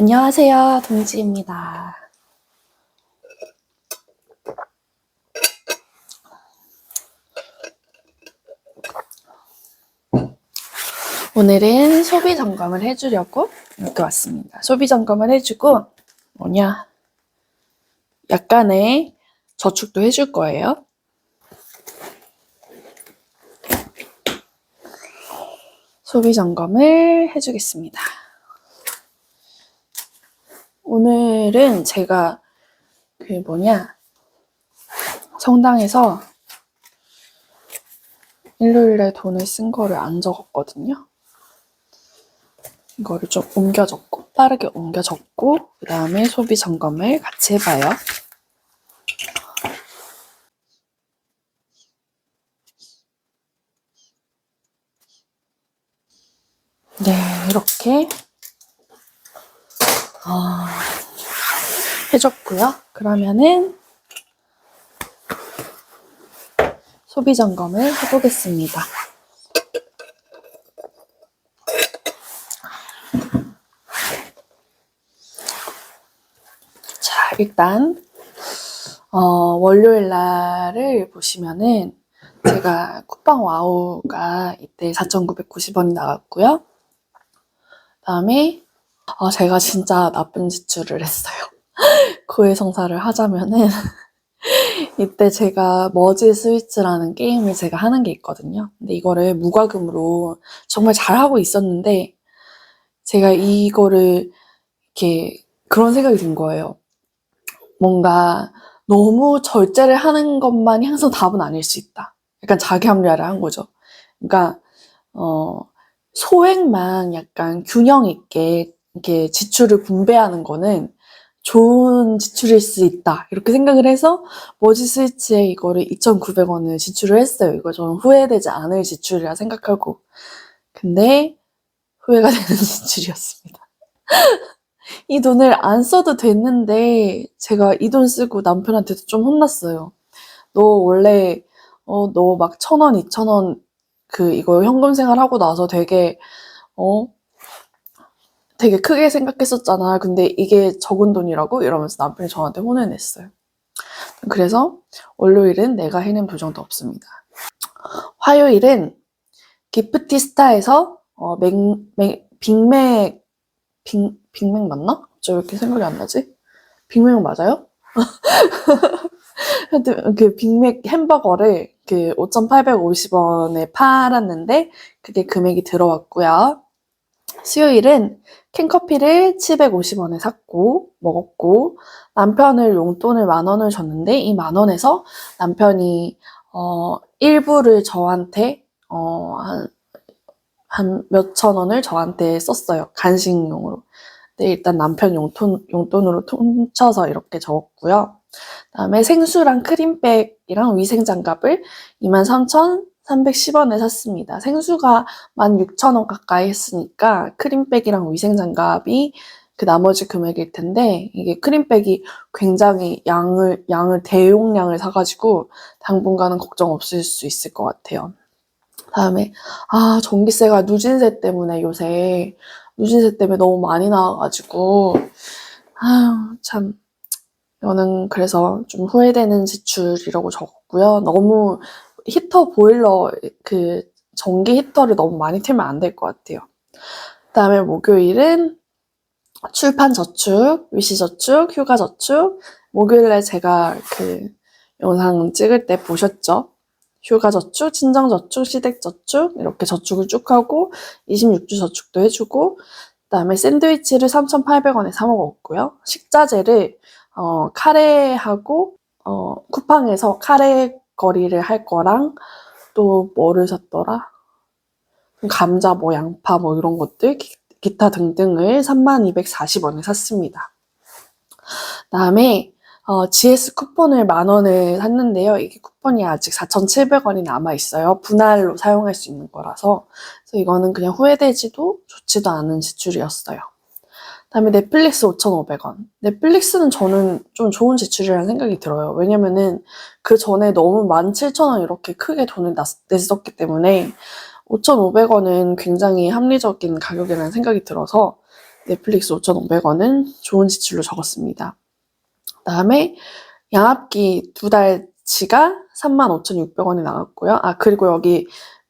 안녕하세요, 동지입니다. 오늘은 소비 점검을 해주려고 이렇게 왔습니다. 소비 점검을 해주고 뭐냐 약간의 저축도 해줄 거예요. 소비 점검을 해주겠습니다. 오늘은 제가 그 뭐냐 성당에서 일요일에 돈을 쓴 거를 안 적었거든요. 이거를 좀 옮겨 적고 빠르게 옮겨 적고 그 다음에 소비 점검을 같이 해봐요. 네, 이렇게 어, 해줬고요. 그러면은 소비 점검을 해보겠습니다. 자, 일단 어, 월요일 날을 보시면은 제가 쿠팡 와우가 이때 4,990원이 나왔고요. 그다음에 어, 제가 진짜 나쁜 지출을 했어요. 고해성사를 하자면은 이때 제가 머지 스위츠라는 게임을 제가 하는 게 있거든요. 근데 이거를 무과금으로 정말 잘하고 있었는데 제가 이거를 이렇게 그런 생각이 든 거예요. 뭔가 너무 절제를 하는 것만이 항상 답은 아닐 수 있다. 약간 자기 합리화를 한 거죠. 그러니까 어 소액만 약간 균형 있게 이렇게 지출을 분배하는 거는 좋은 지출일 수 있다. 이렇게 생각을 해서 머지 스위치에 이거를 2,900원을 지출을 했어요. 이거 저는 후회되지 않을 지출이라 생각하고. 근데 후회가 되는 지출이었습니다. 이 돈을 안 써도 됐는데 제가 이 돈 쓰고 남편한테도 좀 혼났어요. 너 원래 어, 너 막 천 원, 이천 원, 그, 이거 현금 생활하고 나서 되게, 어, 되게 크게 생각했었잖아. 근데 이게 적은 돈이라고? 이러면서 남편이 저한테 혼을 냈어요. 그래서 월요일은 내가 해낸 부정도 없습니다. 화요일은 기프티스타에서 어, 맥, 맥, 빅맥, 빅, 빅맥 맞나? 저 왜 이렇게 생각이 안 나지? 빅맥 맞아요? 하여튼 그 빅맥 햄버거를 그 5,850원에 팔았는데 그게 금액이 들어왔고요. 수요일은 캔커피를 750원에 샀고 먹었고 남편을 용돈을 만 원을 줬는데 이 만 원에서 남편이 어 일부를 저한테 어한 한 몇천 원을 저한테 썼어요 간식용으로. 근데 일단 남편 용돈 용돈으로 퉁쳐서 이렇게 적었고요. 그 다음에 생수랑 크림백이랑 위생장갑을 23,310원에 샀습니다. 생수가 16,000원 가까이 했으니까 크림백이랑 위생장갑이 그 나머지 금액일 텐데 이게 크림백이 굉장히 양을 양을 대용량을 사가지고 당분간은 걱정 없을 수 있을 것 같아요. 다음에 아 전기세가 누진세 때문에 요새 누진세 때문에 너무 많이 나와가지고 아참 이거는 그래서 좀 후회되는 지출이라고 적었고요. 너무 히터 보일러 그 전기 히터를 너무 많이 틀면 안 될 것 같아요. 그 다음에 목요일은 출판 저축, 위시 저축, 휴가 저축. 목요일에 제가 그 영상 찍을 때 보셨죠? 휴가 저축, 친정 저축, 시댁 저축 이렇게 저축을 쭉 하고 26주 저축도 해주고 그 다음에 샌드위치를 3,800원에 사 먹었고요. 식자재를 어, 카레하고 어, 쿠팡에서 카레 거리를 할 거랑 또 뭐를 샀더라? 감자, 뭐 양파, 뭐 이런 것들 기, 기타 등등을 3240원에 샀습니다. 다음에 어, GS 쿠폰을 만 원을 샀는데요. 이게 쿠폰이 아직 4,700원이 남아 있어요. 분할로 사용할 수 있는 거라서. 그래서 이거는 그냥 후회되지도 좋지도 않은 지출이었어요. 다음에 넷플릭스 5,500원. 넷플릭스는 저는 좀 좋은 지출이라는 생각이 들어요. 왜냐면은 그 전에 너무 17,000원 이렇게 크게 돈을 냈었기 때문에 5,500원은 굉장히 합리적인 가격이라는 생각이 들어서 넷플릭스 5,500원은 좋은 지출로 적었습니다. 그다음에 양압기 두 달치가 35,600원이 나갔고요. 아 그리고 여기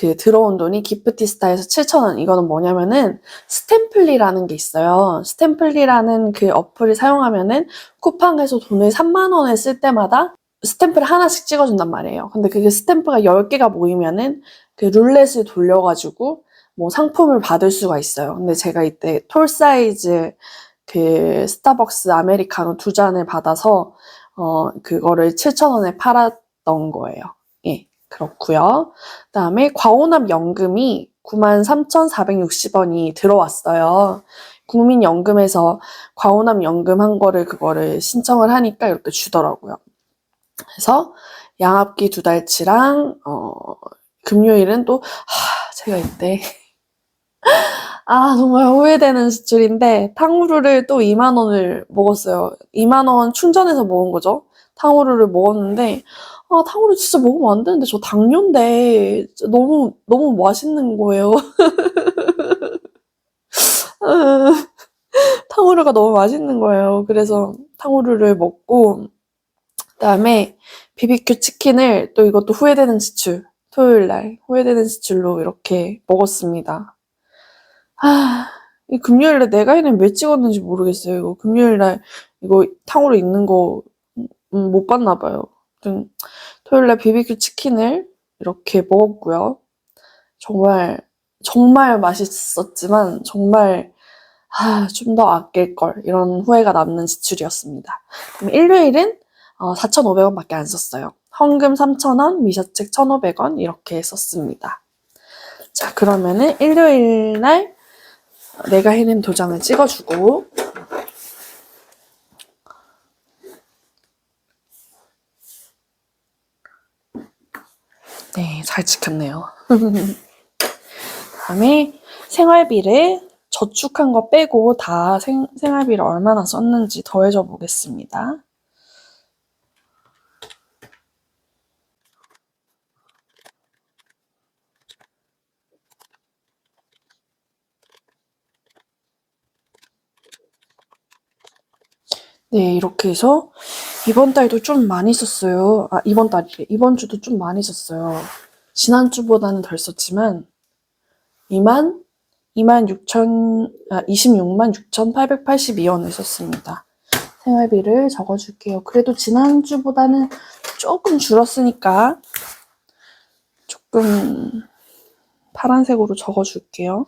그 들어온 돈이 기프티스타에서 7,000원. 이거는 뭐냐면은 스탬플리라는 게 있어요. 스탬플리라는 그 어플을 사용하면은 쿠팡에서 돈을 3만 원을 쓸 때마다 스탬프를 하나씩 찍어준단 말이에요. 근데 그게 스탬프가 10개가 모이면은 그 룰렛을 돌려가지고 뭐 상품을 받을 수가 있어요. 근데 제가 이때 톨 사이즈 그 스타벅스 아메리카노 두 잔을 받아서 어 그거를 7,000원에 팔았던 거예요. 예. 그렇고요. 그다음에 과호납 연금이 93,460원이 들어왔어요. 국민연금에서 과호납 연금 한 거를 그거를 신청을 하니까 이렇게 주더라고요. 그래서 양압기 두 달치랑 어 금요일은 또 하, 제가 이때 아 정말 후회되는 지출인데 탕후루를 또 2만 원을 먹었어요. 2만 원 충전해서 먹은 거죠. 탕후루를 먹었는데 아 탕후루 진짜 먹으면 안 되는데 저 당뇨인데 너무 너무 맛있는 거예요. 탕후루가 너무 맛있는 거예요. 그래서 탕후루를 먹고 그 다음에 BBQ 치킨을 또 이것도 후회되는 지출 토요일 날 후회되는 지출로 이렇게 먹었습니다. 아, 이 금요일에 내가 이름 왜 찍었는지 모르겠어요. 이거 금요일 날 이거 탕후루 있는 거 음, 못 봤나 봐요. 아무튼 토요일 날 BBQ 치킨을 이렇게 먹었고요. 정말 정말 맛있었지만 정말 아, 좀 더 아낄 걸 이런 후회가 남는 지출이었습니다. 그럼 일요일은 어, 4,500원밖에 안 썼어요. 헌금 3,000원, 미셔책 1,500원 이렇게 썼습니다. 자, 그러면은 일요일 날 내가 해낸 도장을 찍어주고 네, 잘 지켰네요. 다음에 생활비를 저축한 거 빼고 다 생, 생활비를 얼마나 썼는지 더해줘 보겠습니다. 네, 이렇게 해서 이번 달도 좀 많이 썼어요. 아, 이번 달이래. 이번 주도 좀 많이 썼어요. 지난주보다는 덜 썼지만 2만 2만 6천 아, 26만 6,882원을 썼습니다. 생활비를 적어줄게요. 그래도 지난주보다는 조금 줄었으니까 조금 파란색으로 적어줄게요.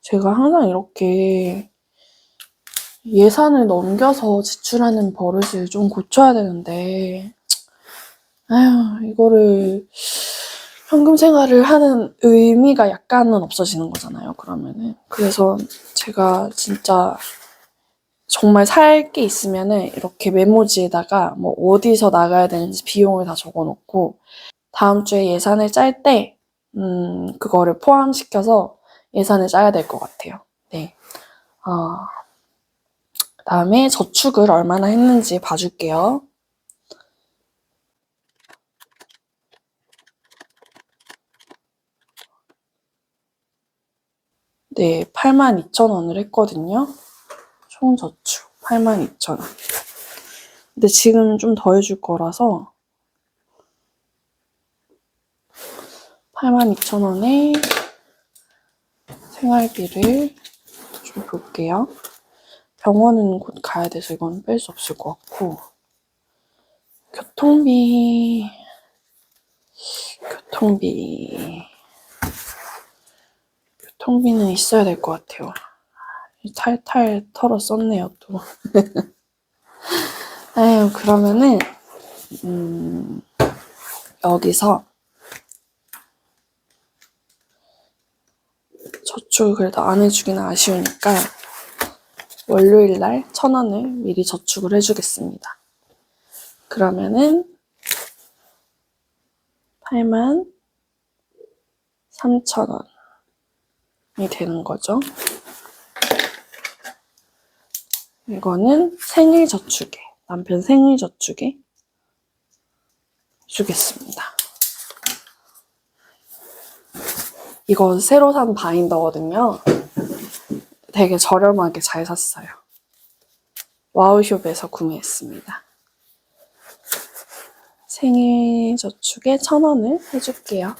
제가 항상 이렇게 예산을 넘겨서 지출하는 버릇을 좀 고쳐야 되는데, 아휴, 이거를 현금 생활을 하는 의미가 약간은 없어지는 거잖아요, 그러면은. 그래서 제가 진짜 정말 살 게 있으면은 이렇게 메모지에다가 뭐 어디서 나가야 되는지 비용을 다 적어 놓고, 다음 주에 예산을 짤 때, 음, 그거를 포함시켜서 예산을 짜야 될 것 같아요. 네. 어, 다음에 저축을 얼마나 했는지 봐줄게요. 네, 82,000원을 했거든요. 총 저축 82,000원. 근데 지금 좀 더 해줄 거라서 82,000원에 생활비를 좀 볼게요. 병원은 곧 가야 돼서 이건 뺄 수 없을 것 같고 교통비 교통비 교통비는 있어야 될 것 같아요. 탈탈 털어 썼네요 또. 아유 그러면은 음, 여기서 저축을 그래도 안 해주기는 아쉬우니까 월요일 날 천 원을 미리 저축을 해주겠습니다. 그러면은 8만 3천 원이 되는 거죠. 이거는 생일 저축에 남편 생일 저축에 주겠습니다. 이거 새로 산 바인더거든요. 되게 저렴하게 잘 샀어요. 와우숍에서 구매했습니다. 생일 저축에 천 원을 해줄게요.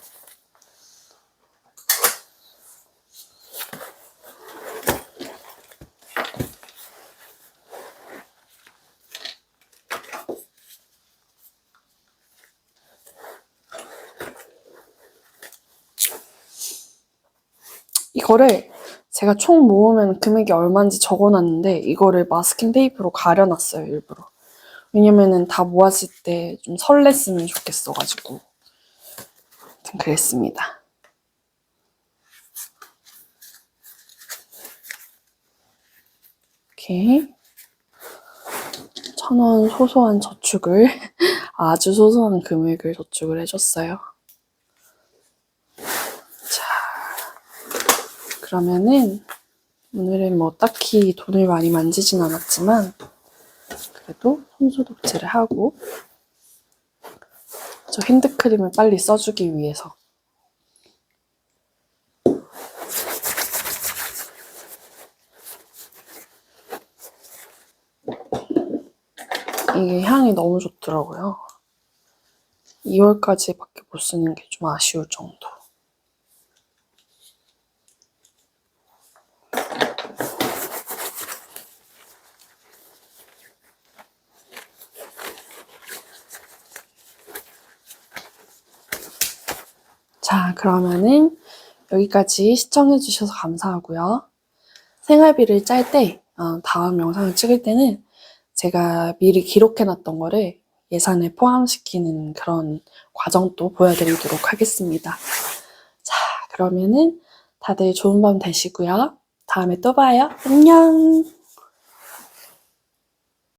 이거를 제가 총 모으면 금액이 얼마인지 적어놨는데 이거를 마스킹 테이프로 가려놨어요 일부러. 왜냐면은 다 모았을 때 좀 설렜으면 좋겠어가지고. 아무튼 그랬습니다. 이렇게 천원 소소한 저축을 아주 소소한 금액을 저축을 해줬어요 그러면은 오늘은 뭐 딱히 돈을 많이 만지진 않았지만 그래도 손소독제를 하고 저 핸드크림을 빨리 써주기 위해서 이게 향이 너무 좋더라고요. 2월까지밖에 못 쓰는 게 좀 아쉬울 정도. 자, 그러면은 여기까지 시청해주셔서 감사하고요. 생활비를 짤 때, 어, 다음 영상을 찍을 때는 제가 미리 기록해놨던 거를 예산에 포함시키는 그런 과정도 보여드리도록 하겠습니다. 자, 그러면은 다들 좋은 밤 되시고요. 다음에 또 봐요. 안녕!